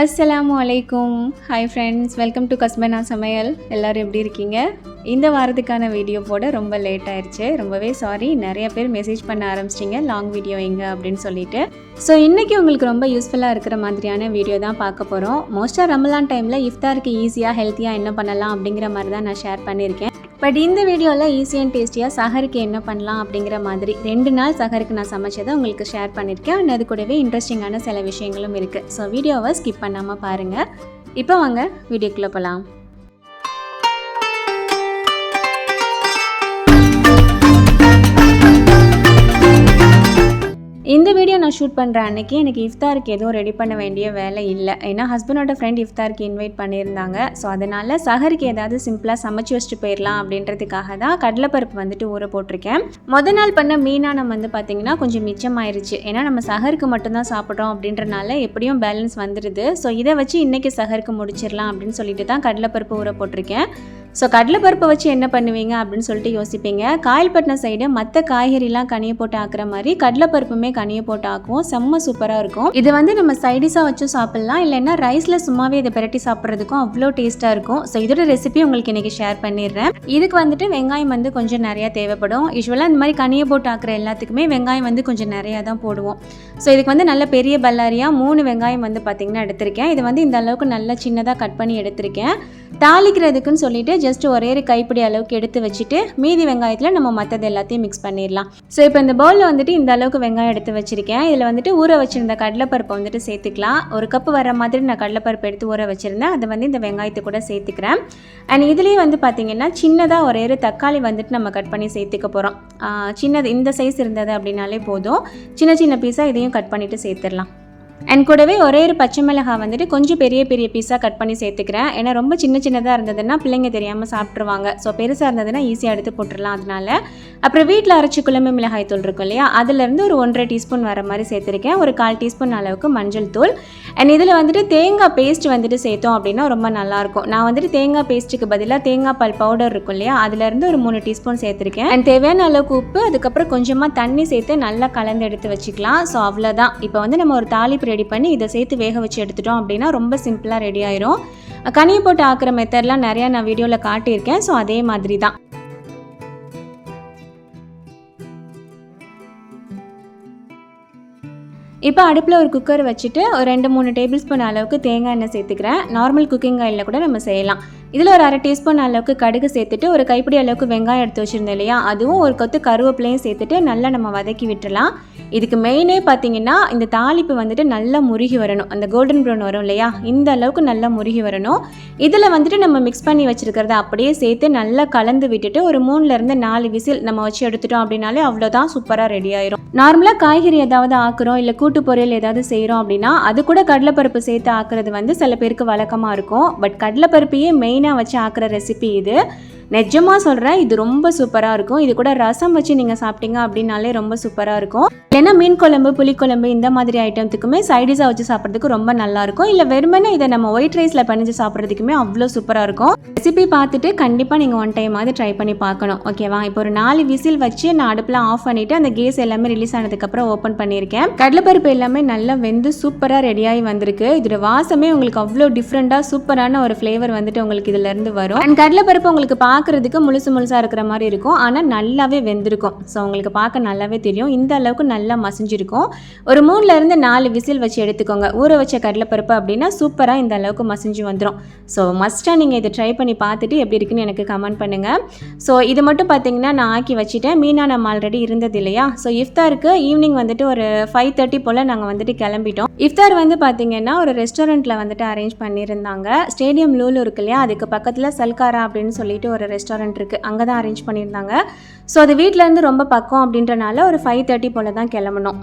அஸ்லாம் அலைக்கும். Hi friends welcome to கஸ்பனா சமையல் எல்லோரும் எப்படி இருக்கீங்க? இந்த வாரத்துக்கான வீடியோ போட ரொம்ப லேட் ஆயிடுச்சு ரொம்பவே சாரி நிறைய பேர் மெசேஜ் பண்ண ஆரம்பிச்சிட்டிங்க. லாங் வீடியோ எங்கே அப்படின்னு சொல்லிட்டு. ஸோ இன்றைக்கி உங்களுக்கு ரொம்ப யூஸ்ஃபுல்லாக இருக்கிற மாதிரியான வீடியோ தான் பார்க்க போகிறோம் மோஸ்ட்டாக ரமலான் டைமில் இஃப்தாருக்கு ஈஸியாக ஹெல்த்தியாக என்ன பண்ணலாம் அப்படிங்கிற மாதிரி தான் நான் ஷேர் பண்ணியிருக்கேன். பட் இந்த வீடியோவில் ஈஸி அண்ட் டேஸ்டியாக சஹருக்கு என்ன பண்ணலாம் அப்படிங்கிற மாதிரி ரெண்டு நாள் சஹருக்கு நான் சமைச்சதை உங்களுக்கு ஷேர் பண்ணியிருக்கேன் அண்ட் அது கூடவே இன்ட்ரெஸ்டிங்கான சில விஷயங்களும் இருக்குது ஸோ வீடியோவை ஸ்கிப் பண்ணாமல் பாருங்கள் இப்போ வாங்க வீடியோக்குள்ளே போகலாம் இந்த வீடியோ நான் ஷூட் பண்ணுற அன்னைக்கு எனக்கு இஃப்தாருக்கு எதுவும் ரெடி பண்ண வேண்டிய வேலை இல்லை. ஏன்னா ஹஸ்பண்டோட ஃப்ரெண்ட் இஃப்தாருக்கு இன்வைட் பண்ணியிருந்தாங்க. ஸோ அதனால் சஹருக்கு ஏதாவது சிம்பிளாக சமைச்சு வச்சுட்டு போயிடலாம் அப்படின்றதுக்காக தான் கடலைப்பருப்பு வந்துட்டு ஊற போட்டிருக்கேன். முத நாள் பண்ண மீனானம் வந்து பார்த்திங்கன்னா கொஞ்சம் மிச்சமாயிருச்சு. ஏன்னா நம்ம சஹருக்கு மட்டும்தான் சாப்பிட்றோம் அப்படின்றனால எப்படியும் பேலன்ஸ் வந்துடுது ஸோ இதை வச்சு இன்றைக்கி சஹருக்கு முடிச்சிடலாம் அப்படின்னு சொல்லிட்டு தான் கடலைப்பருப்பு ஊற போட்டிருக்கேன். ஸோ கடலைப்பருப்பை வச்சு என்ன பண்ணுவீங்க அப்படின்னு சொல்லிட்டு யோசிப்பீங்க. காயல்பட்டினம் சைடு மற்ற காய்கறிலாம் கனியை போட்டு ஆக்குற மாதிரி கடலைப்பருப்புமே கனியை போட்டு ஆக்குவோம். செம்ம சூப்பராக இருக்கும். இது வந்து நம்ம சைடிஷாக வச்சு சாப்பிட்லாம். இல்லைன்னா ரைஸில் சும்மாவே இதை பிரட்டி சாப்பிட்றதுக்கும் அவ்வளோ டேஸ்ட்டாக இருக்கும். ஸோ இதோட ரெசிபி உங்களுக்கு இன்றைக்கி ஷேர் பண்ணிடுறேன். இதுக்கு வந்துட்டு வெங்காயம் வந்து கொஞ்சம் நிறையா தேவைப்படும். யூஸ்வலாக இந்த மாதிரி கனியை போட்டு ஆக்குற எல்லாத்துக்குமே வெங்காயம் வந்து கொஞ்சம் நிறையா தான் போடுவோம். ஸோ இதுக்கு வந்து நல்ல பெரிய பல்லாரியாக மூணு வெங்காயம் வந்து பார்த்திங்கன்னா எடுத்திருக்கேன். இது வந்து இந்த அளவுக்கு நல்லா சின்னதாக கட் பண்ணி எடுத்திருக்கேன். தாளிக்கிறதுக்குன்னு சொல்லிட்டு ஜஸ்ட் ஒரே ஒரு கைப்பிடி அளவுக்கு எடுத்து வச்சுட்டு மீதி வெங்காயத்தில் நம்ம மற்றது எல்லாத்தையும் மிக்ஸ் பண்ணிடலாம். ஸோ இப்போ இந்த பவுலில் வந்துட்டு இந்த அளவுக்கு வெங்காயம் எடுத்து வச்சுருக்கேன். இதில் வந்துட்டு ஊற வச்சுருந்த கடலைப்பருப்பை வந்துட்டு சேர்த்துக்கலாம். ஒரு கப்பு வர மாதிரி நான் கடலைப்பருப்பு எடுத்து ஊற வச்சுருந்தேன். அதை வந்து இந்த வெங்காயத்தை கூட சேர்த்துக்கிறேன். அண்ட் இதுலேயே வந்து பார்த்திங்கன்னா சின்னதாக ஒரே ஒரு தக்காளி வந்துட்டு நம்ம கட் பண்ணி சேர்த்துக்க போகிறோம் சின்னது இந்த சைஸ் இருந்தது அப்படின்னாலே போதும். சின்ன சின்ன பீஸாக இதையும் கட் பண்ணிவிட்டு சேர்த்துடலாம். அண்ட் கூடவே ஒரே ஒரு பச்சை மிளகாய் வந்துட்டு கொஞ்சம் பெரிய பெரிய பீஸாக கட் பண்ணி சேர்த்துக்கிறேன். ஏன்னா ரொம்ப சின்ன சின்னதாக இருந்ததுன்னா பிள்ளைங்க தெரியாமல் சாப்பிட்ருவாங்க ஸோ பெருசாக இருந்ததுன்னா ஈஸியாக எடுத்து போட்டுடலாம் அதனால. அப்புறம் வீட்டில் அரைச்சி குழம்பு மிளகாய் தூள் இருக்கும் இல்லையா? அதுலேருந்து ஒரு ஒன்றரை டீஸ்பூன் வர மாதிரி சேர்த்துருக்கேன். ஒரு கால் டீஸ்பூன் அளவுக்கு மஞ்சள் தூள். அண்ட் இதில் வந்துட்டு தேங்காய் பேஸ்ட் வந்துட்டு சேர்த்தோம் அப்படின்னா ரொம்ப நல்லாயிருக்கும். நான் வந்துட்டு தேங்காய் பேஸ்ட்டுக்கு பதிலாக தேங்காய் பால் பவுடர் இருக்கும் இல்லையா? அதுலேருந்து ஒரு மூணு டீஸ்பூன் சேர்த்துருக்கேன். அண்ட் தேவையான அளவுக்கு உப்பு அதுக்கப்புறம் கொஞ்சமாக தண்ணி சேர்த்து நல்லா கலந்து எடுத்து வச்சுக்கலாம். ஸோ அவ்வளோதான் இப்போ வந்து நம்ம ஒரு தாலி ரெடி பண்ணி இதை சேர்த்து வேக வச்சு எடுத்துட்டோம் அப்படின்னா ரொம்ப சிம்பிளாக ரெடி ஆயிரும். கனியை போட்டு ஆக்குற மெத்தட்லாம் நிறையா நான் வீடியோவில் காட்டியிருக்கேன். ஸோ அதே மாதிரி தான் இப்போ அடுப்பில் ஒரு குக்கர் வச்சுட்டு ஒரு ரெண்டு மூணு டேபிள் ஸ்பூன் அளவுக்கு தேங்காய் எண்ணெய் சேர்த்துக்கிறேன். நார்மல் குக்கிங் ஆயிலில் கூட நம்ம செய்யலாம். இதில் ஒரு அரை டீஸ்பூன் அளவுக்கு கடுகு சேர்த்துட்டு ஒரு கைப்பிடி அளவுக்கு வெங்காயம் எடுத்து வச்சுருந்தோம் இல்லையா? அதுவும் ஒரு கொத்து கருவேப்பிலையும் சேர்த்துட்டு நல்லா நம்ம வதக்கி விட்டுலாம் இதுக்கு மெயினே பார்த்தீங்கன்னா இந்த தாளிப்பு வந்துட்டு நல்லா முருகி வரணும். அந்த கோல்டன் ப்ரௌன் வரும் இல்லையா? இந்த அளவுக்கு நல்லா முருகி வரணும். இதில் வந்துட்டு நம்ம மிக்ஸ் பண்ணி வச்சுருக்கிறத அப்படியே சேர்த்து நல்லா கலந்து விட்டுட்டு ஒரு மூணுலேருந்து நாலு விசில் நம்ம வச்சு எடுத்துட்டோம் அப்படின்னாலே அவ்வளோதான் சூப்பராக ரெடி ஆயிரும். நார்மலாக காய்கறி ஏதாவது ஆக்குறோம் இல்லை கூட்டு பொரியல் ஏதாவது செய்கிறோம் அப்படின்னா அது கூட கடலைப்பருப்பு சேர்த்து ஆக்குறது வந்து சில பேருக்கு வழக்கமாக இருக்கும். பட் கடலைப்பருப்பையே மெயினாக வச்சு ஆக்குற ரெசிபி இது. நிஜமாக சொல்கிறேன் இது ரொம்ப சூப்பராக இருக்கும். இது கூட ரசம் வச்சு நீங்கள் சாப்பிட்டீங்க அப்படின்னாலே ரொம்ப சூப்பராக இருக்கும். இல்லைன்னா மீன் குழம்பு புளிக்குழம்பு இந்த மாதிரி ஐட்டத்துக்குமே சைடிஷாக வச்சு சாப்பிட்றதுக்கு ரொம்ப நல்லாயிருக்கும் இல்லை வெறுமனே இதை நம்ம ஒயிட் ரைஸில் பண்ணிச்சு சாப்பிட்றதுக்குமே அவ்வளோ சூப்பராக இருக்கும். ரெசிபி பார்த்துட்டு கண்டிப்பாக நீங்கள் ஒன் டைம் மாதிரி ட்ரை பண்ணி பார்க்கணும். ஓகேவா இப்போ ஒரு நாலு விசில் வச்சு நான் அடுப்பில் ஆஃப் பண்ணிவிட்டு அந்த கேஸ் எல்லாமே ரிலீஸ் ஆனதுக்கப்புறம் ஓப்பன் பண்ணியிருக்கேன். கடலைப்பருப்பு எல்லாமே நல்லா வெந்து சூப்பராக ரெடியாகி வந்திருக்கு. இதோட வாசமே உங்களுக்கு அவ்வளோ டிஃப்ரெண்ட்டாக சூப்பரான ஒரு ஃப்ளேவர் வந்துட்டு உங்களுக்கு இதுலேருந்து வரும். அண்ட் கடலைப்பருப்பு உங்களுக்கு பா பார்க்குறதுக்கு முழுசு முழுசாக இருக்கிற மாதிரி இருக்கும். ஆனால் நல்லாவே வெந்திருக்கும். ஸோ உங்களுக்கு பார்க்க நல்லாவே தெரியும். இந்த அளவுக்கு நல்லா மசிஞ்சிருக்கும். ஒரு மூணுலேருந்து நாலு விசில் வச்சு எடுத்துக்கோங்க. ஊற வச்ச கடலைப்பருப்பு அப்படின்னா சூப்பராக இந்த அளவுக்கு மசிஞ்சு வந்துடும் ஸோ மஸ்ட்டாக நீங்கள் இதை ட்ரை பண்ணி பார்த்துட்டு எப்படி இருக்குன்னு எனக்கு கமெண்ட் பண்ணுங்கள் ஸோ இது மட்டும் பார்த்தீங்கன்னா நான் ஆக்கி வச்சுட்டேன். மீனா நம்ம ஆல்ரெடி இருந்தது இல்லையா? ஸோ இஃப்தாருக்கு ஈவினிங் வந்துட்டு ஒரு ஃபைவ் தேர்ட்டி போல் நாங்கள் வந்துட்டு கிளம்பிட்டோம். இஃப்தார் வந்து பார்த்தீங்கன்னா ஒரு ரெஸ்டாரண்ட்டில் வந்துட்டு அரேஞ்ச் பண்ணியிருந்தாங்க. ஸ்டேடியம் லூலு இருக்கு இல்லையா? அதுக்கு பக்கத்தில் சல்காரா அப்படின்னு சொல்லிட்டு ஒரு ரெஸ்டாரண்ட் இருக்குது அங்கே தான் அரேஞ்ச் பண்ணியிருந்தாங்க. ஸோ அது வீட்டிலேருந்து ரொம்ப பக்கம் அப்படின்றனால ஒரு ஃபைவ் தேர்ட்டி போல் தான் கிளம்பணும்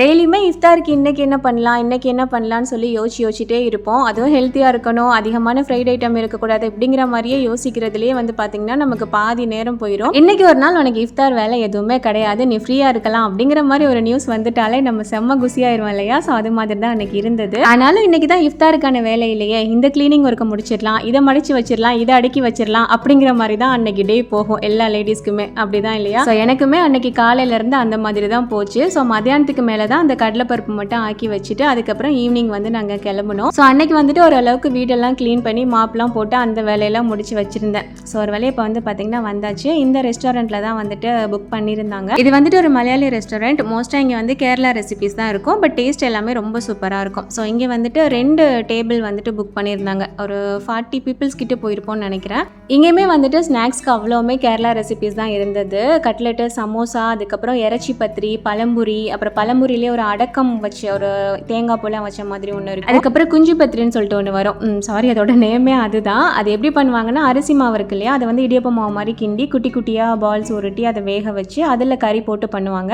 டெய்லியுமே இஃப்தாருக்கு இன்றைக்கி என்ன பண்ணலாம் இன்றைக்கி என்ன பண்ணலான்னு சொல்லி யோசிச்சு யோசிச்சுட்டே இருப்போம். அதுவும் ஹெல்த்தியாக இருக்கணும் அதிகமான ஃப்ரைட் ஐட்டம் இருக்கக்கூடாது அப்படிங்கிற மாதிரியே யோசிக்கிறதுலேயே வந்து பார்த்திங்கன்னா நமக்கு பாதி நேரம் போயிடும் இன்றைக்கி ஒரு நாள் உனக்கு இஃப்தார் வேலை எதுவுமே கிடையாது நீ ஃப்ரீயாக இருக்கலாம் அப்படிங்கிற மாதிரி ஒரு நியூஸ் வந்துட்டாலே நம்ம செம்ம குசியாயிருவோம் இல்லையா? ஸோ அது மாதிரி தான் அன்றைக்கி இருந்தது. ஆனாலும் இன்றைக்கி தான் இஃப்தாருக்கான வேலை இல்லையே. இந்த க்ளீனிங் ஒர்க்கை முடிச்சிடலாம் இதை மடித்து வச்சிடலாம் இதை அடுக்கி வச்சிடலாம் அப்படிங்கிற மாதிரி தான் அன்னைக்கு டே போகும். எல்லா லேடிஸ்க்குமே அப்படி தான் இல்லையா? ஸோ எனக்குமே அன்னைக்கு காலையிலேருந்து அந்த மாதிரி தான் போச்சு. ஸோ மத்தியானத்துக்கு மேலே தான் அந்த கடலைப்பருப்பு மட்டும் ஆக்கி வச்சுட்டு அதுக்கப்புறம் ஈவினிங் வந்து நாங்கள் கிளம்புனோம். ஸோ அன்னைக்கு வந்துட்டு ஓரளவுக்கு வீடெல்லாம் க்ளீன் பண்ணி மாப்லாம் போட்டு அந்த வேலையெல்லாம் முடிச்சு வச்சுருந்தேன். ஸோ ஒரு வேலையை இப்போ வந்து பார்த்தீங்கன்னா வந்தாச்சு. இந்த ரெஸ்டாரண்ட்டில் தான் வந்துட்டு புக் பண்ணியிருந்தாங்க. இது வந்துட்டு ஒரு மலையாளி ரெஸ்டாரண்ட் மோஸ்ட்டாக இங்கே வந்து கேரளா ரெசிபிஸ் தான் இருக்கும். பட் டேஸ்ட் எல்லாமே ரொம்ப சூப்பராக இருக்கும். ஸோ இங்கே வந்துட்டு ரெண்டு டேபிள் வந்துட்டு புக் பண்ணியிருந்தாங்க. ஒரு ஃபார்ட்டி பீப்புள்ஸ் கிட்ட போயிருப்போம்னு நினைக்கிறேன். இங்கேயுமே வந்துட்டு ஸ்நாக்ஸ்க்கு அவ்வளோவுமே கேரளா ரெசிபிஸ் தான் இருந்தது. கட்லெட்டு சமோசா அதுக்கப்புறம் இறைச்சி பத்திரி பழம்புரி அப்புறம் பழம்புரியிலே ஒரு அடக்கம் வச்ச ஒரு தேங்காய் போல வச்ச மாதிரி ஒன்று இருக்கும். அதுக்கப்புறம் குஞ்சு பத்திரின்னு சொல்லிட்டு ஒன்று வரும். சாரி அதோட நேமே அதுதான். அது எப்படி பண்ணுவாங்கன்னா அரிசி மாவு இருக்கு இல்லையா? அதை வந்து இடியப்ப மாவு மாதிரி கிண்டி குட்டி குட்டியாக பால்ஸ் உருட்டி அதை வேக வச்சு அதில் கறி போட்டு பண்ணுவாங்க.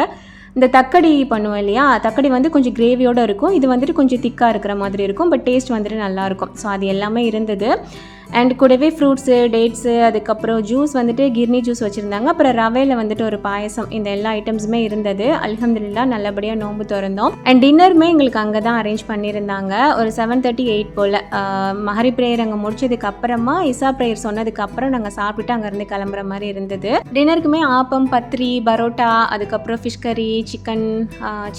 இந்த தக்கடி பண்ணுவோம் இல்லையா? தக்கடி வந்து கொஞ்சம் கிரேவியோடு இருக்கும். இது வந்துட்டு கொஞ்சம் திக்காக இருக்கிற மாதிரி இருக்கும். பட் டேஸ்ட் வந்துட்டு நல்லாயிருக்கும் ஸோ அது எல்லாமே இருந்தது. அண்ட் கூடவே ஃப்ரூட்ஸு டேட்ஸு அதுக்கப்புறம் ஜூஸ் வந்துட்டு கிர்னி ஜூஸ் வச்சுருந்தாங்க. அப்புறம் ரவையில் வந்துட்டு ஒரு பாயசம் இந்த எல்லா ஐட்டம்ஸுமே இருந்தது. அல்ஹம்துலில்லாஹ் நல்லபடியாக நோன்பு திறந்தோம். அண்ட் டின்னருமே எங்களுக்கு அங்கே தான் அரேஞ்ச் பண்ணியிருந்தாங்க. ஒரு செவன் தேர்ட்டி எயிட் போல் மஹரி ப்ரேயர் அங்கே முடிச்சதுக்கு அப்புறமா இசா ப்ரேயர் சொன்னதுக்கப்புறம் நாங்கள் சாப்பிட்டுட்டு அங்கேருந்து கிளம்புற மாதிரி இருந்தது. டின்னருக்குமே ஆப்பம் பத்திரி பரோட்டா அதுக்கப்புறம் ஃபிஷ் கறி சிக்கன்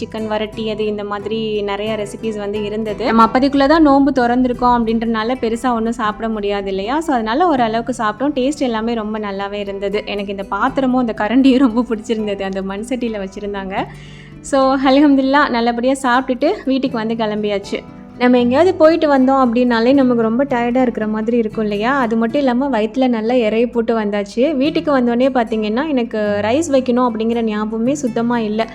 சிக்கன் வரட்டி அது இந்த மாதிரி நிறைய ரெசிபிஸ் வந்து இருந்தது. நம்ம அப்போதைக்குள்ளே தான் நோன்பு திறந்துருக்கோம் அப்படின்றனால பெருசாக ஒன்றும் சாப்பிட முடியாது. இல்லையா? ஸோ அதனால ஓரளவுக்கு சாப்பிட்டோம். டேஸ்ட் எல்லாமே ரொம்ப நல்லாவே இருந்தது. எனக்கு இந்த பாத்திரமும் இந்த கரண்டியும் ரொம்ப பிடிச்சிருந்தது. அந்த மண் சட்டியில் வச்சுருந்தாங்க. ஸோ அலகம்துல்லா நல்லபடியாக சாப்பிட்டுட்டு வீட்டுக்கு வந்து கிளம்பியாச்சு. நம்ம எங்கேயாவது போயிட்டு வந்தோம் அப்படின்னாலே நமக்கு ரொம்ப டயர்டாக இருக்கிற மாதிரி இருக்கும் இல்லையா? அது மட்டும் இல்லாமல் வயிற்றில் நல்லா இறைய போட்டு வந்தாச்சு. வீட்டுக்கு வந்தோடனே பார்த்தீங்கன்னா எனக்கு ரைஸ் வைக்கணும் அப்படிங்கிற ஞாபகமே சுத்தமாக இல்லை.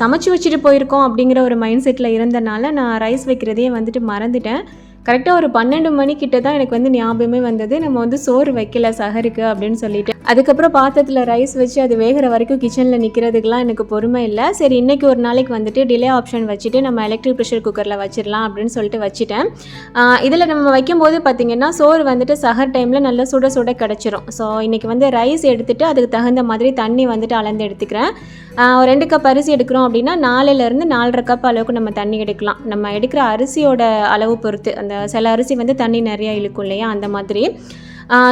சமைச்சு வச்சுட்டு போயிருக்கோம் அப்படிங்கிற ஒரு மைண்ட் செட்டில் இருந்தனால நான் ரைஸ் வைக்கிறதே வந்துட்டு மறந்துட்டேன். கரெக்டாக ஒரு பன்னெண்டு மணிக்கிட்ட தான் எனக்கு வந்து ஞாபகமே வந்தது. நம்ம வந்து சோறு வைக்கல சஹருக்கு அப்படின்னு சொல்லிட்டு. அதுக்கப்புறம் பாத்திரத்தில் ரைஸ் வச்சு அது வேகிற வரைக்கும் கிச்சனில் நிற்கிறதுக்குலாம் எனக்கு பொறுமை இல்லை. சரி இன்றைக்கி ஒரு நாளைக்கு வந்துட்டு டிலே ஆப்ஷன் வச்சுட்டு நம்ம எலக்ட்ரிக் ப்ரெஷர் குக்கரில் வச்சிடலாம் அப்படின்னு சொல்லிட்டு வச்சுட்டேன். இதில் நம்ம வைக்கும்போது பார்த்திங்கன்னா சோறு வந்துட்டு சஹர் டைமில் நல்லா சுட சுட கிடச்சிரும். ஸோ இன்றைக்கி வந்து ரைஸ் எடுத்துகிட்டு அதுக்கு தகுந்த மாதிரி தண்ணி வந்துட்டு அளந்து எடுத்துக்கிறேன். ஒரு ரெண்டு கப் அரிசி எடுக்கிறோம் அப்படின்னா நாலுலேருந்து நாலரை கப் அளவுக்கு நம்ம தண்ணி எடுக்கலாம். நம்ம எடுக்கிற அரிசியோட அளவு பொறுத்து அந்த சில அரிசி வந்து தண்ணி நிறையா இழுக்கும் இல்லையா? அந்த மாதிரி.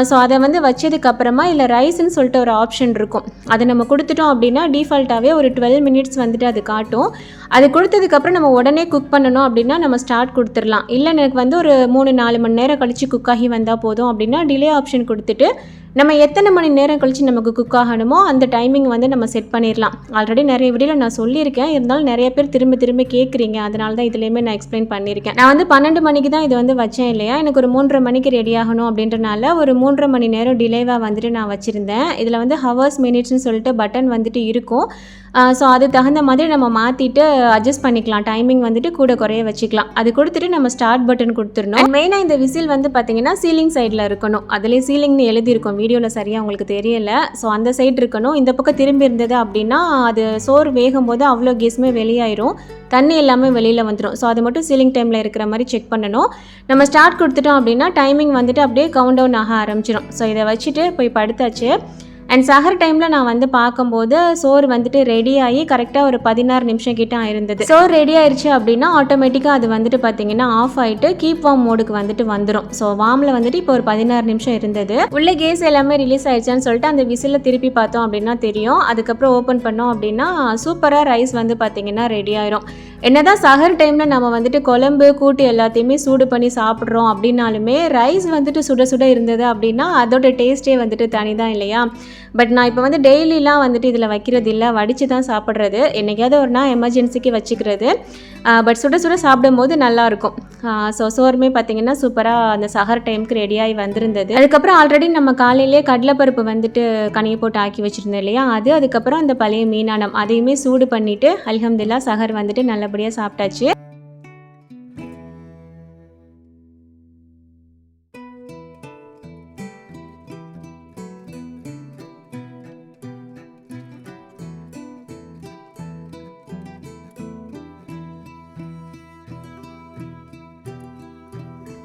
ஸோ அதை வந்து வச்சதுக்கப்புறமா இல்லை ரைஸ்ன்னு சொல்லிட்டு ஒரு ஆப்ஷன் இருக்கும். அதை நம்ம கொடுத்துட்டோம் அப்படின்னா டிஃபால்ட்டாகவே ஒரு டுவெல் மினிட்ஸ் வந்துட்டு அது காட்டும். அது கொடுத்ததுக்கப்புறம் நம்ம உடனே குக் பண்ணணும் அப்படின்னா நம்ம ஸ்டார்ட் கொடுத்துடலாம். இல்லை எனக்கு வந்து ஒரு மூணு நாலு மணி நேரம் கழித்து குக் ஆகி வந்தால் போதும் அப்படின்னா டிலே ஆப்ஷன் கொடுத்துட்டு நம்ம எத்தனை மணி நேரம் கழித்து நமக்கு குக் ஆகணுமோ அந்த டைமிங் வந்து நம்ம செட் பண்ணிடலாம் ஆல்ரெடி நிறைய வீடியோவில் நான் சொல்லியிருக்கேன். இருந்தாலும் நிறைய பேர் திரும்ப திரும்ப கேட்குறீங்க அதனால தான் இதுலேயுமே நான் எக்ஸ்பிளைன் பண்ணியிருக்கேன். நான் வந்து பன்னெண்டு மணிக்கு தான் இது வந்து வச்சேன் இல்லையா? எனக்கு ஒரு மூன்றரை மணிக்கு ரெடி ஆகணும் அப்படின்றனால ஒரு மூன்றரை மணி நேரம் டிலேவாக வந்துட்டு நான் வச்சுருந்தேன். இதில் வந்து ஹவர்ஸ் மினிட்ஸ்னு சொல்லிட்டு பட்டன் வந்துட்டு இருக்கும். ஸோ அது தகுந்த மாதிரி நம்ம மாற்றிட்டு அட்ஜஸ்ட் பண்ணிக்கலாம். டைமிங் வந்துட்டு கூட குறைய வச்சுக்கலாம். அது கொடுத்துட்டு நம்ம ஸ்டார்ட் பட்டன் கொடுத்துடணும். மெயினாக இந்த விசில் வந்து பார்த்தீங்கன்னா சீலிங் சைடில் இருக்கணும். அதுலேயே சீலிங்னு எழுதியிருக்கும். வீடியோவில் சரியாக உங்களுக்கு தெரியல. ஸோ அந்த சைடு இருக்கணும். இந்த பக்கம் திரும்பி இருந்தது அப்படின்னா அது சோறு வேகும் போது அவ்வளோ கேஸுமே வெளியாயிரும். தண்ணி எல்லாமே வெளியில் வந்துடும் ஸோ அது மட்டும் சீலிங் டைமில் இருக்கிற மாதிரி செக் பண்ணணும். நம்ம ஸ்டார்ட் கொடுத்துட்டோம் அப்படின்னா டைமிங் வந்துட்டு அப்படியே கவுண்ட் டவுன் ஆக ஆரம்பிச்சிடும் ஸோ இதை வச்சுட்டு போய் படுத்தாச்சு. அண்ட் சஹர் டைமில் நான் வந்து பார்க்கும்போது சோறு வந்துட்டு ரெடி ஆகி கரெக்டாக ஒரு பதினாறு நிமிஷம் கிட்ட இருந்தது சோறு ரெடி ஆயிடுச்சு அப்படின்னா ஆட்டோமேட்டிக்காக அது வந்துட்டு பார்த்தீங்கன்னா ஆஃப் ஆகிட்டு கீப் வார்ம் மோடுக்கு வந்துட்டு வந்துடும் ஸோ வார்மில் வந்துட்டு இப்போ ஒரு பதினாறு நிமிஷம் இருந்தது. உள்ள கேஸ் எல்லாமே ரிலீஸ் ஆயிடுச்சான்னு சொல்லிட்டு அந்த விசிலில் திருப்பி பார்த்தோம் அப்படின்னா தெரியும். அதுக்கப்புறம் ஓப்பன் பண்ணோம் அப்படின்னா சூப்பராக ரைஸ் வந்து பார்த்தீங்கன்னா ரெடி ஆயிரும். என்னதான் சஹர் டைமில் நம்ம வந்துட்டு குழம்பு கூட்டு எல்லாத்தையுமே சூடு பண்ணி சாப்பிட்றோம் அப்படின்னாலுமே ரைஸ் வந்துட்டு சுட சுட இருந்தது அப்படின்னா அதோட டேஸ்ட்டே வந்துட்டு தனி தான் இல்லையா? பட் நான் இப்போ வந்து டெய்லிலாம் வந்துட்டு இதில் வைக்கிறது இல்லை. வடித்து தான் சாப்பிட்றது. என்னைக்காவது ஒரு நாள் எமர்ஜென்சிக்கு வச்சுக்கிறது. பட் சுட சுட சாப்பிடும்போது நல்லாயிருக்கும் ஸோ சோறுமே பார்த்திங்கன்னா சூப்பராக அந்த சஹர் டைமுக்கு ரெடியாகி வந்திருந்தது. அதுக்கப்புறம் ஆல்ரெடி நம்ம காலையிலேயே கடலைப்பருப்பு வந்துட்டு கனியை போட்டு ஆக்கி வச்சுருந்தோம் இல்லையா? அது அதுக்கப்புறம் அந்த பழைய மீனானம் அதையுமே சூடு பண்ணிவிட்டு அல்ஹம்துலில்லா சஹர் வந்துட்டு நல்லபடியாக சாப்பிட்டாச்சு.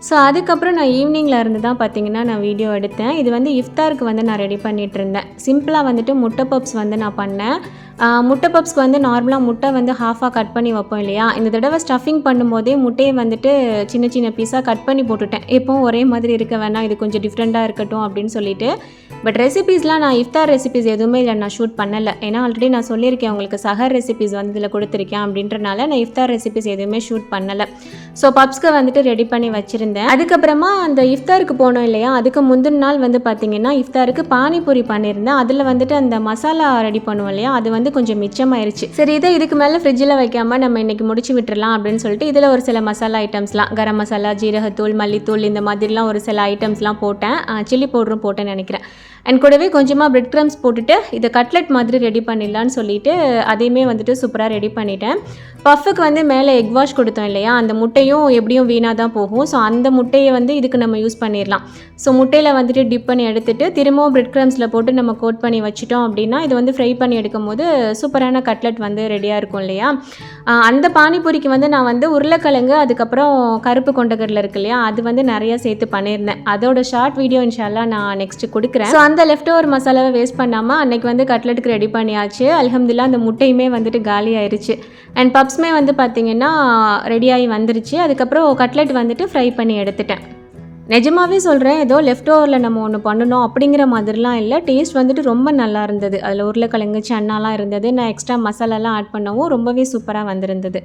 ஸோ அதுக்கப்புறம் நான் ஈவினிங்கில் இருந்து தான் பார்த்தீங்கன்னா நான் வீடியோ எடுத்தேன். இது வந்து இஃப்தாருக்கு வந்து நான் ரெடி பண்ணிகிட்டு இருந்தேன். சிம்பிளாக வந்துட்டு முட்டை பப்ஸ் வந்து நான் பண்ணேன். முட்டை பப்ஸ்க்கு வந்து நார்மலாக முட்டை வந்து ஹாஃபாக கட் பண்ணி வைப்போம் இல்லையா? இந்த தடவை ஸ்டஃபிங் பண்ணும்போதே முட்டையை வந்துட்டு சின்ன சின்ன பீஸாக கட் பண்ணி போட்டுட்டேன். எப்போவும் ஒரே மாதிரி இருக்க வேணாம். இது கொஞ்சம் டிஃப்ரெண்ட்டாக இருக்கட்டும் அப்படின்னு சொல்லிட்டு. பட் ரெசிபீஸ்லாம் நான் இஃப்தார் ரெசிபீஸ் எதுவுமே இல்லை நான் ஷூட் பண்ணலை. ஏன்னா ஆல்ரெடி நான் சொல்லியிருக்கேன் உங்களுக்கு சஹர் ரெசிபீஸ் வந்து இதில் கொடுத்துருக்கேன் அப்படின்றனால நான் இஃப்தார் ரெசிபீஸ் எதுவுமே ஷூட் பண்ணலை. ஸோ பப்ஸ்க்கு வந்துட்டு ரெடி பண்ணி வச்சுருந்தேன். அதுக்கப்புறமா அந்த இஃப்தாருக்கு போனோம் இல்லையா? அதுக்கு முந்தின நாள் வந்து பார்த்தீங்கன்னா இஃப்தாருக்கு பானிபூரி பண்ணியிருந்தேன். அதில் வந்துட்டு அந்த மசாலா ரெடி பண்ணுவோம் இல்லையா? அது வந்து கொஞ்சம் மிச்சமாயிருச்சு. சரி இதை இதுக்கு மேலே ஃப்ரிட்ஜில் வைக்காம நம்ம இன்னைக்கு முடிச்சு விட்டுறலாம் அப்படின்னு சொல்லிட்டு இதில் ஒரு சில மசாலா ஐட்டம்ஸ்லாம் கரம் மசாலா ஜீரகத்தூள் மல்லித்தூள் இந்த மாதிரிலாம் ஒரு சில ஐட்டம்ஸ்லாம் போட்டேன். சில்லி பவுடரும் போட்டேன்னு நினைக்கிறேன். அண்ட் கூடவே கொஞ்சமாக பிரெட் க்ரம்ஸ் போட்டுட்டு இதை கட்லெட் மாதிரி ரெடி பண்ணிடலான்னு சொல்லிட்டு அதையுமே வந்துட்டு சூப்பராக ரெடி பண்ணிட்டேன். பஃபுக்கு வந்து மேலே எக் வாஷ் கொடுத்தோம் இல்லையா? அந்த முட்டையும் எப்படியும் வீணாக தான் போகும். ஸோ அந்த முட்டையை வந்து இதுக்கு நம்ம யூஸ் பண்ணிடலாம். ஸோ முட்டையில் வந்துட்டு டிப் பண்ணி எடுத்துட்டு திரும்பவும் பிரெட் க்ரம்ஸில் போட்டு நம்ம கோட் பண்ணி வச்சிட்டோம் அப்படின்னா இது வந்து ஃப்ரை பண்ணி எடுக்கும் போது சூப்பரான கட்லெட் வந்து ரெடியாக இருக்கும் இல்லையா? அந்த பானிபூரிக்கு வந்து நான் வந்து உருளைக்கிழங்கு அதுக்கப்புறம் கருப்பு கொண்டக்கடலை இருக்கு இல்லையா? அது வந்து நிறைய சேர்த்து பண்ணியிருந்தேன். அதோட ஷார்ட் வீடியோ இன்ஷால்லாம் நான் நெக்ஸ்ட் கொடுக்குறேன். ஸோ அந்த லெஃப்ட் ஓவர் மசாலாவை வேஸ்ட் பண்ணாமல் அன்னைக்கு வந்து கட்லெட்டுக்கு ரெடி பண்ணியாச்சு. அலமதுல்லா அந்த முட்டையுமே வந்துட்டு காலி ஆயிடுச்சு அண்ட் பப்ஸ்மே வந்து பார்த்திங்கன்னா ரெடியாகி வந்துருச்சு. அதுக்கப்புறம் கட்லெட் வந்துட்டு ஃப்ரை பண்ணி எடுத்துட்டேன். நிஜமாவே சொல்கிறேன் ஏதோ லெஃப்ட் ஓவரில் நம்ம ஒன்று பண்ணணும் அப்படிங்கிற மாதிரிலாம் இல்லை. டேஸ்ட் வந்துட்டு ரொம்ப நல்லா இருந்தது. அதில் உருளைக்கிழங்கு சன்னாலாம் இருந்தது. நான் எக்ஸ்ட்ரா மசாலாலாம் ஆட் பண்ணவும் ரொம்பவே சூப்பராக வந்திருந்தது.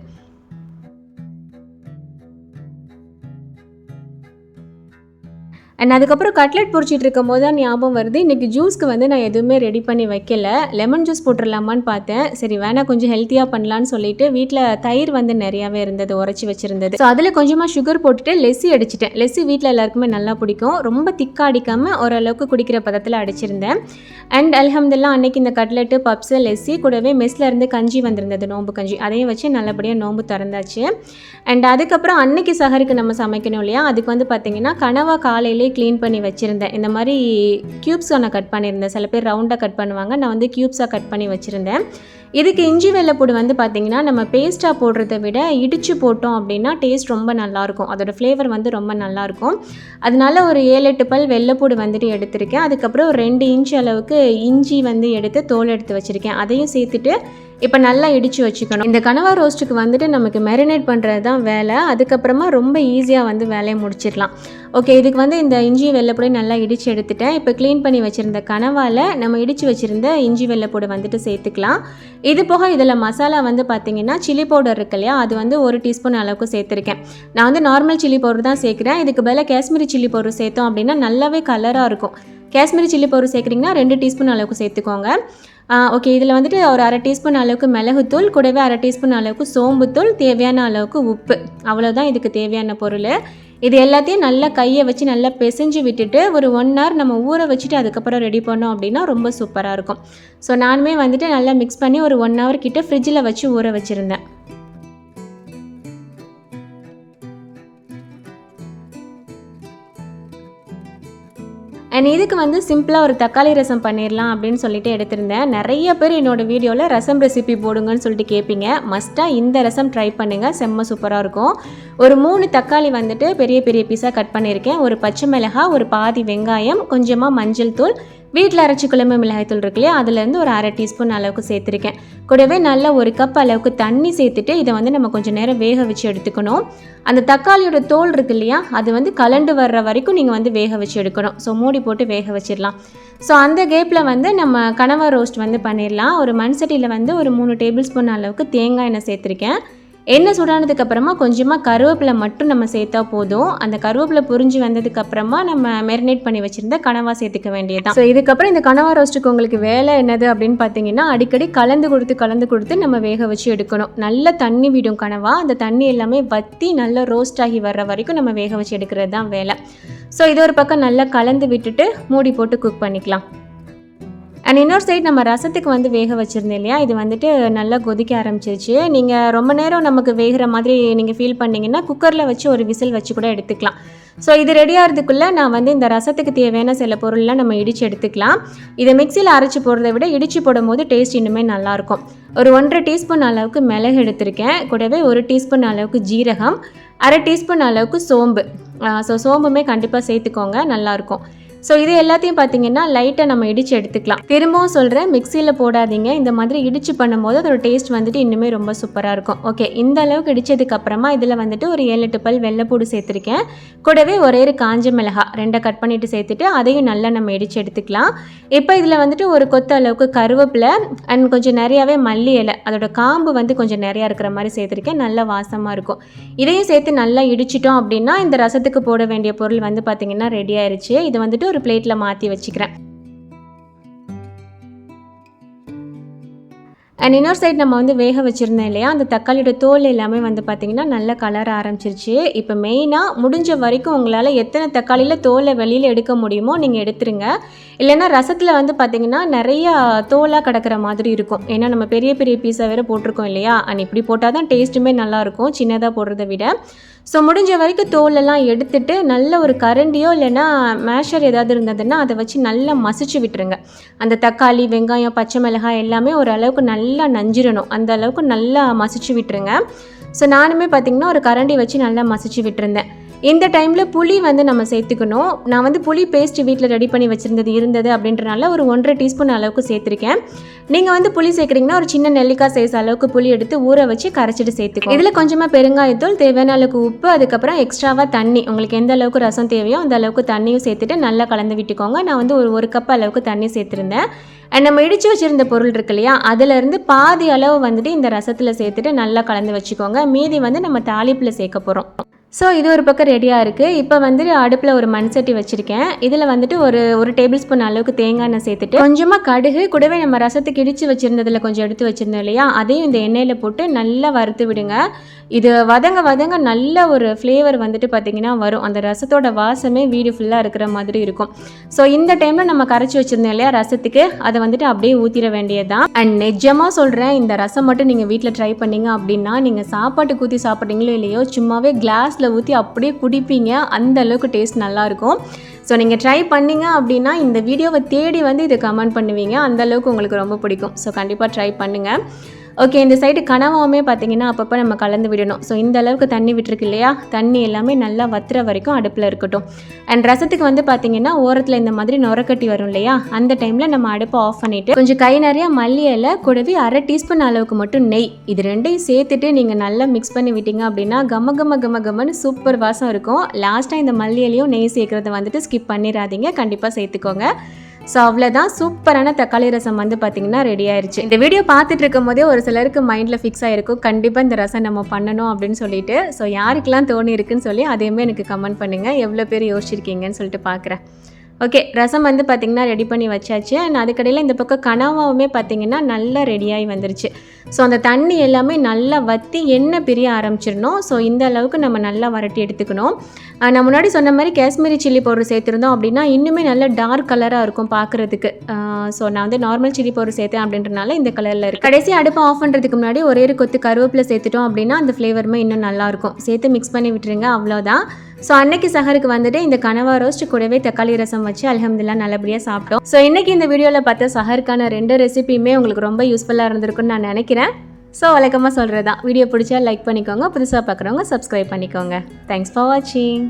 அண்ட் அதுக்கப்புறம் கட்லெட் பொறிச்சிட்டு இருக்கும் போது தான் ஞாபகம் வருது. இன்றைக்கி ஜூஸ்க்கு வந்து நான் எதுவுமே ரெடி பண்ணி வைக்கல. லெமன் ஜூஸ் போட்டுடலாமான்னு பார்த்தேன். சரி வேணா கொஞ்சம் ஹெல்த்தியாக பண்ணலான்னு சொல்லிட்டு வீட்டில் தயிர் வந்து நிறையாவே இருந்தது உரைச்சி வச்சிருந்தது. ஸோ அதில் கொஞ்சமாக சுகர் போட்டுட்டு லெஸ்ஸி அடிச்சிட்டேன். லெஸ்ஸி வீட்டில் எல்லாருக்குமே நல்லா பிடிக்கும். ரொம்ப திக்காக அடிக்காமல் ஓரளவுக்கு குடிக்கிற பதத்தில் அடிச்சிருந்தேன். அண்ட் அல்ஹம்துலில்லாஹ் அன்னைக்கு இந்த கட்லெட்டு பப்ஸு லெஸ்ஸி கூடவே மெஸ்ஸில் இருந்து கஞ்சி வந்திருந்தது நோம்பு கஞ்சி. அதையும் வச்சு நல்லபடியாக நோம்பு திறந்தாச்சு. அண்ட் அதுக்கப்புறம் அன்னைக்கு சஹருக்கு நம்ம சமைக்கணும் இல்லையா? அதுக்கு வந்து பார்த்தீங்கன்னா கனவா காலையிலே க்ளீன் பண்ணி வச்சுருந்தேன். இந்த மாதிரி க்யூப்ஸாக நான் கட் பண்ணியிருந்தேன். சில பேர் ரவுண்டாக கட் பண்ணுவாங்க. நான் வந்து க்யூப்ஸாக கட் பண்ணி வச்சுருந்தேன். இதுக்கு இஞ்சி வெள்ளைப்பூடு வந்து பார்த்திங்கன்னா நம்ம பேஸ்ட்டாக போடுறத விட இடித்து போட்டோம் அப்படின்னா டேஸ்ட் ரொம்ப நல்லாயிருக்கும். அதோடய ஃப்ளேவர் வந்து ரொம்ப நல்லாயிருக்கும். அதனால ஒரு ஏழு எட்டு பல் வெள்ளைப்பூடு வந்துட்டு எடுத்திருக்கேன். அதுக்கப்புறம் ஒரு ரெண்டு இன்ச் அளவுக்கு இஞ்சி வந்து எடுத்து தோல் எடுத்து வச்சுருக்கேன். அதையும் சேர்த்துட்டு இப்போ நல்லா இடித்து வச்சுக்கணும். இந்த கனவா ரோஸ்ட்டுக்கு வந்துட்டு நமக்கு மேரினேட் பண்ணுறது தான் வேலை. அதுக்கப்புறமா ரொம்ப ஈஸியாக வந்து வேலையை முடிச்சிடலாம். ஓகே இதுக்கு வந்து இந்த இஞ்சி வெள்ளைப்பூடி நல்லா இடித்து எடுத்துட்டேன். இப்போ க்ளீன் பண்ணி வச்சுருந்த கனவால் நம்ம இடித்து வச்சுருந்த இஞ்சி வெள்ளைப்பூடை வந்துட்டு சேர்த்துக்கலாம். இது போக இதில் மசாலா வந்து பார்த்திங்கன்னா சில்லி பவுடர் இருக்கு இல்லையா? அது வந்து ஒரு டீஸ்பூன் அளவுக்கு சேர்த்துருக்கேன். நான் வந்து நார்மல் சில்லி பவுடர் தான் சேர்க்குறேன். இதுக்கு பதிலாக காஷ்மீரி சில்லி பவுடர் சேர்த்தோம் அப்படின்னா நல்லாவே கலராக இருக்கும். காஷ்மீரி சில்லி பவுடர் சேர்க்குறீங்கன்னா ரெண்டு டீஸ்பூன் அளவுக்கு சேர்த்துக்கோங்க. ஓகே இதில் வந்துட்டு ஒரு அரை டீஸ்பூன் அளவுக்கு மிளகுத்தூள் கூடவே அரை டீஸ்பூன் அளவுக்கு சோம்புத்தூள் தேவையான அளவுக்கு உப்பு. அவ்வளோதான் இதுக்கு தேவையான பொருள். இது எல்லாத்தையும் நல்லா கையை வச்சு நல்லா பிசைஞ்சு விட்டுட்டு ஒரு ஒன் ஹவர் நம்ம ஊற வச்சுட்டு அதுக்கப்புறம் ரெடி பண்ணோம் அப்படின்னா ரொம்ப சூப்பராக இருக்கும். ஸோ நானுமே வந்துட்டு நல்லா மிக்ஸ் பண்ணி ஒரு ஒன் ஹவர் கிட்ட ஃப்ரிட்ஜில் வச்சு ஊற வச்சுருந்தேன். அண்ட் இதுக்கு வந்து சிம்பிளாக ஒரு தக்காளி ரசம் பண்ணிடலாம் அப்படின்னு சொல்லிட்டு எடுத்திருந்தேன். நிறைய பேர் என்னோட வீடியோவில் ரசம் ரெசிபி போடுங்கன்னு சொல்லிட்டு கேட்பீங்க மஸ்ட்டாக இந்த ரசம் ட்ரை பண்ணுங்கள் செம்ம சூப்பராக இருக்கும். ஒரு மூணு தக்காளி வந்துட்டு பெரிய பெரிய பீஸாக கட் பண்ணியிருக்கேன் ஒரு பச்சை மிளகாய் ஒரு பாதி வெங்காயம் கொஞ்சமாக மஞ்சள் தூள் வீட்டில் அரைச்சி குழம்பு மிளகாய்த்தூள் இருக்கு இல்லையா அதுலேருந்து ஒரு அரை டீஸ்பூன் அளவுக்கு சேர்த்துருக்கேன். கூடவே நல்லா ஒரு கப் அளவுக்கு தண்ணி சேர்த்துட்டு இதை வந்து நம்ம கொஞ்சம் நேரம் வேக வச்சு எடுத்துக்கணும். அந்த தக்காளியோட தோல் இருக்கு இல்லையா அது வந்து கலண்டு வர்ற வரைக்கும் நீங்கள் வந்து வேக வச்சு எடுக்கணும். ஸோ மூடி போட்டு வேக வச்சிடலாம். ஸோ அந்த கேப்பில் வந்து நம்ம கனவா ரோஸ்ட் வந்து பண்ணிடலாம். ஒரு மண் சட்டியில் வந்து ஒரு மூணு டேபிள் ஸ்பூன் அளவுக்கு தேங்காய் எண்ணெய் சேர்த்துருக்கேன். எண்ணெய் சூடானதுக்கு அப்புறமா கொஞ்சமாக கருவேப்பிலை மட்டும் நம்ம சேர்த்தா போதும். அந்த கருவேப்பிலை புரிஞ்சு வந்ததுக்கு அப்புறமா நம்ம மேரினேட் பண்ணி வச்சிருந்த கனவா சேர்த்துக்க வேண்டியதான் ஸோ இதுக்கப்புறம் இந்த கனவா ரோஸ்ட்டுக்கு உங்களுக்கு வேலை என்னது அப்படின்னு பார்த்தீங்கன்னா அடிக்கடி கலந்து கொடுத்து கலந்து கொடுத்து நம்ம வேக வச்சு எடுக்கணும். நல்ல தண்ணி விடும் கனவா. அந்த தண்ணி எல்லாமே வத்தி நல்லா ரோஸ்ட் ஆகி வர்ற வரைக்கும் நம்ம வேக வச்சு எடுக்கிறது தான் வேலை. ஸோ இது ஒரு பக்கம் நல்லா கலந்து விட்டுட்டு மூடி போட்டு குக் பண்ணிக்கலாம். அண்ட் இன்னொரு சைடு நம்ம ரசத்துக்கு வந்து வேக வச்சுருந்தேன் இல்லையா? இது வந்துட்டு நல்லா கொதிக்க ஆரம்பிச்சிருச்சு. நீங்கள் ரொம்ப நேரம் நமக்கு வேகிற மாதிரி நீங்கள் ஃபீல் பண்ணிங்கன்னா குக்கரில் வச்சு ஒரு விசில் வச்சு கூட எடுத்துக்கலாம். ஸோ இது ரெடி ஆகிறதுக்குள்ளே நான் வந்து இந்த ரசத்துக்கு தேவையான சில பொருள்லாம் நம்ம இடித்து எடுத்துக்கலாம். இதை மிக்சியில் அரைச்சி போடுறத விட இடித்து போடும்போது டேஸ்ட் இன்னுமே நல்லாயிருக்கும். ஒரு ஒன்றரை டீஸ்பூன் அளவுக்கு மிளகு எடுத்திருக்கேன். கூடவே ஒரு டீஸ்பூன் அளவுக்கு ஜீரகம் அரை டீஸ்பூன் அளவுக்கு சோம்பு. ஸோ சோம்புமே கண்டிப்பாக சேர்த்துக்கோங்க. நல்லாயிருக்கும். ஸோ இது எல்லாத்தையும் பார்த்தீங்கன்னா லைட்டாக நம்ம இடித்து எடுத்துக்கலாம். திரும்பவும் சொல்கிறேன் மிக்சியில் போடாதீங்க. இந்த மாதிரி இடித்து பண்ணும்போது அதோட டேஸ்ட் வந்துட்டு இன்னுமே ரொம்ப சூப்பராக இருக்கும். ஓகே இந்த அளவுக்கு இடித்ததுக்கு அப்புறமா இதில் வந்துட்டு ஒரு ஏழு எட்டு பல் வெள்ளைப்பூடு சேர்த்துருக்கேன். கூடவே ஒரே ஒரு காஞ்ச மிளகா ரெண்டை கட் பண்ணிட்டு சேர்த்துட்டு அதையும் நல்லா நம்ம இடித்து எடுத்துக்கலாம். இப்போ இதில் வந்துட்டு ஒரு கொத்த அளவுக்கு கருவேப்பிலை அண்ட் கொஞ்சம் நிறையாவே மல்லி இலை. அதோட காம்பு வந்து கொஞ்சம் நிறையா இருக்கிற மாதிரி சேர்த்துருக்கேன். நல்ல வாசமாக இருக்கும். இதையும் சேர்த்து நல்லா இடிச்சிட்டோம் அப்படின்னா இந்த ரசத்துக்கு போட வேண்டிய பொருள் வந்து பார்த்திங்கன்னா ரெடி ஆயிடுச்சு இது வந்துட்டு ஒரு பிளேட்டில் மாற்றி வச்சுக்கிறேன். அண்ட் இன்னொரு சைடு நம்ம வந்து வேக வச்சுருந்தோம் இல்லையா? அந்த தக்காளியோட தோல் எல்லாமே வந்து பார்த்திங்கன்னா நல்ல கலர் ஆரம்பிச்சிருச்சு. இப்போ மெயினாக முடிஞ்ச வரைக்கும் உங்களால் எத்தனை தக்காளியில் தோலை வெளியில் எடுக்க முடியுமோ நீங்கள் எடுத்துருங்க. இல்லைன்னா ரசத்தில் வந்து பார்த்திங்கன்னா நிறையா தோலாக கிடக்கிற மாதிரி இருக்கும். ஏன்னா நம்ம பெரிய பெரிய பீஸாக வேறு போட்டிருக்கோம் இல்லையா? அண்ட் இப்படி போட்டால் தான் டேஸ்ட்டுமே நல்லாயிருக்கும் சின்னதாக போடுறத விட. ஸோ முடிஞ்ச வரைக்கும் தோலெல்லாம் எடுத்துட்டு நல்ல ஒரு கரண்டியோ இல்லைன்னா மேஷர் ஏதாவது இருந்ததுன்னா அதை வச்சு நல்லா மசிச்சு விட்டுருங்க. அந்த தக்காளி வெங்காயம் பச்சை மிளகாய் எல்லாமே ஓரளவுக்கு நல்லா நஞ்சிரணும். அந்த அளவுக்கு நல்லா மசிச்சு விட்டுருங்க. ஸோ நானுமே பார்த்திங்கன்னா ஒரு கரண்டி வச்சு நல்லா மசிச்சு விட்டுருந்தேன். இந்த டைமில் புளி வந்து நம்ம சேர்த்துக்கணும். நான் வந்து புளி பேஸ்ட் வீட்டில் ரெடி பண்ணி வச்சுருந்தது இருந்தது அப்படின்றனால ஒரு ஒன்றரை டீஸ்பூன் அளவுக்கு சேர்த்துருக்கேன். நீங்கள் வந்து புளி சேர்க்குறீங்கன்னா ஒரு சின்ன நெல்லிக்காய் சைஸ் அளவுக்கு புளி எடுத்து ஊற வச்சு கரைச்சிட்டு சேர்த்துக்கணும் இதில் கொஞ்சமாக பெருங்காயத்தூள் தேவையான அளவுக்கு உப்பு அதுக்கப்புறம் எக்ஸ்ட்ராவாக தண்ணி. உங்களுக்கு எந்த அளவுக்கு ரசம் தேவையோ அந்த அளவுக்கு தண்ணியும் சேர்த்துட்டு நல்லா கலந்து விட்டுக்கோங்க. நான் வந்து ஒரு ஒரு கப் அளவுக்கு தண்ணி சேர்த்துருந்தேன். அண்ட் நம்ம இடித்து வச்சுருந்த பொருள் இருக்கு இல்லையா அதுலேருந்து பாதி அளவு வந்துட்டு இந்த ரசத்தில் சேர்த்துட்டு நல்லா கலந்து வச்சுக்கோங்க. மீதி வந்து நம்ம தாளிப்பில் சேர்க்க போகிறோம் ஸோ இது ஒரு பக்கம் ரெடியாக இருக்குது இப்போ வந்து அடுப்பில் ஒரு மண் சட்டி வச்சுருக்கேன். இதில் வந்துட்டு ஒரு ஒரு டேபிள் ஸ்பூன் அளவுக்கு தேங்காய் எண்ணெய் சேர்த்துட்டு கொஞ்சமாக கடுகு கூடவே நம்ம ரசத்துக்கு இடித்து வச்சுருந்ததில் கொஞ்சம் எடுத்து வச்சுருந்தோம் இல்லையா? அதையும் இந்த எண்ணெயில் போட்டு நல்லா வறுத்து விடுங்க. இது வதங்க வதங்க நல்ல ஒரு ஃப்ளேவர் வந்துட்டு பார்த்திங்கன்னா வரும். அந்த ரசத்தோட வாசமே வீடு ஃபுல்லாக இருக்கிற மாதிரி இருக்கும். ஸோ இந்த டைமில் நம்ம கரைச்சி வச்சுருந்தோம் இல்லையா ரசத்துக்கு? அதை வந்துட்டு அப்படியே ஊற்றிட வேண்டியதுதான். அண்ட் நிஜமாக சொல்கிறேன் இந்த ரசம் மட்டும் நீங்கள் வீட்டில் ட்ரை பண்ணீங்க அப்படின்னா நீங்கள் சாப்பாட்டுக்கு ஊற்றி சாப்பிட்றீங்களோ இல்லையோ சும்மாவே கிளாஸில் ஊற்றி அப்படியே குடிப்பீங்க. அந்த அளவுக்கு டேஸ்ட் நல்லாயிருக்கும். ஸோ நீங்கள் ட்ரை பண்ணிங்க அப்படின்னா இந்த வீடியோவை தேடி வந்து இதை கமெண்ட் பண்ணுவீங்க. அந்த அளவுக்கு உங்களுக்கு ரொம்ப பிடிக்கும். ஸோ கண்டிப்பாக ட்ரை பண்ணுங்கள் ஓகே இந்த சைடு கனவாவுமே பார்த்தீங்கன்னா அப்பப்போ நம்ம கலந்து விடணும். ஸோ இந்த அளவுக்கு தண்ணி விட்டுருக்கு இல்லையா? தண்ணி எல்லாமே நல்லா வத்துற வரைக்கும் அடுப்பில் இருக்கட்டும். அண்ட் ரசத்துக்கு வந்து பார்த்தீங்கன்னா ஓரத்தில் இந்த மாதிரி நுரக்கட்டி வரும் இல்லையா? அந்த டைமில் நம்ம அடுப்பை ஆஃப் பண்ணிவிட்டு கொஞ்சம் கை நிறையா மல்லி இலை கூடவே அரை டீஸ்பூன் அளவுக்கு மட்டும் நெய். இது ரெண்டையும் சேர்த்துட்டு நீங்கள் நல்லா மிக்ஸ் பண்ணி விட்டீங்க அப்படின்னா கம கம கம கமன்னு சூப்பர் வாசம் இருக்கும். லாஸ்ட்டாக இந்த மல்லி இலையும் நெய் சேர்க்குறத வந்துட்டு ஸ்கிப் பண்ணிடாதீங்க. கண்டிப்பாக சேர்த்துக்கோங்க. ஸோ அவ்வளோதான் சூப்பரான தக்காளி ரசம் வந்து பார்த்திங்கன்னா ரெடி ஆயிருச்சு. இந்த வீடியோ பார்த்துட்டு இருக்கும் போதே ஒரு சிலருக்கு மைண்டில் ஃபிக்ஸ் ஆகிருக்கும் கண்டிப்பாக இந்த ரசம் நம்ம பண்ணணும் அப்படின்னு சொல்லிட்டு. ஸோ யாருக்கெல்லாம் தோணி இருக்குன்னு சொல்லி அதையுமே எனக்கு கமெண்ட் பண்ணுங்கள் எவ்வளோ பேர் யோசிச்சிருக்கீங்கன்னு சொல்லிட்டு பார்க்குறேன் ஓகே ரசம் வந்து பார்த்திங்கன்னா ரெடி பண்ணி வச்சாச்சு. அண்ட் அதுக்கடையில் இந்த பக்கம் கனவாவுமே பார்த்திங்கன்னா நல்லா ரெடியாகி வந்துருச்சு. ஸோ அந்த தண்ணி எல்லாமே நல்லா வற்றி எண்ணெய் பிரிய ஆரம்பிச்சிடணும். ஸோ இந்த அளவுக்கு நம்ம நல்லா வரட்டி எடுத்துக்கணும். நான் முன்னாடி சொன்ன மாதிரி காஷ்மீரி சில்லி பவுடர் சேர்த்துருந்தோம் அப்படின்னா இன்னுமே நல்லா டார்க் கலராக இருக்கும் பார்க்குறதுக்கு. ஸோ நான் வந்து நார்மல் சில்லி பவுடர் சேர்த்தேன் அப்படின்றனால இந்த கலரில் இருக்குது கடைசி அடுப்பை ஆஃப் பண்ணுறதுக்கு முன்னாடி ஒரே ஒரு கொத்து கருவேப்பிலை சேர்த்துட்டோம் அப்படின்னா அந்த ஃப்ளேவருமே இன்னும் நல்லாயிருக்கும் சேர்த்து மிக்ஸ் பண்ணி விட்டுருங்க அவ்வளோதான் ஸோ அன்னைக்கு சஹருக்கு வந்துட்டு இந்த கனவா ரோஸ்ட் கூடவே தக்காளி ரசம் வச்சு அல்ஹம்துலில்லாஹ் நல்லபடியாக சாப்பிட்டோம். ஸோ இன்னைக்கு இந்த வீடியோவில் பார்த்த சஹருக்கான ரெண்டு ரெசிபியுமே உங்களுக்கு ரொம்ப யூஸ்ஃபுல்லாக இருந்திருக்குன்னு நான் நினைக்கிறேன். ஸோ வழக்கமாக சொல்கிறது தான் வீடியோ பிடிச்சா லைக் பண்ணிக்கோங்க புதுசாக பார்க்குறவங்க சப்ஸ்கிரைப் பண்ணிக்கோங்க. தேங்க்ஸ் ஃபார் வாட்சிங்